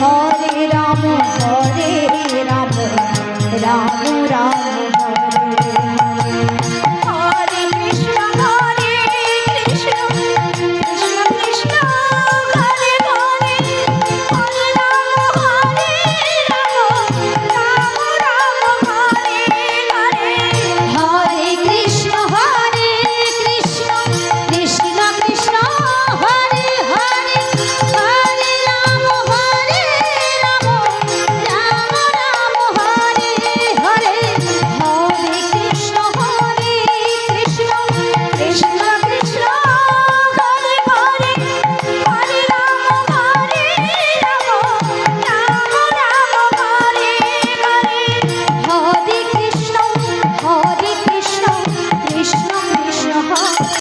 হরে Ram হরে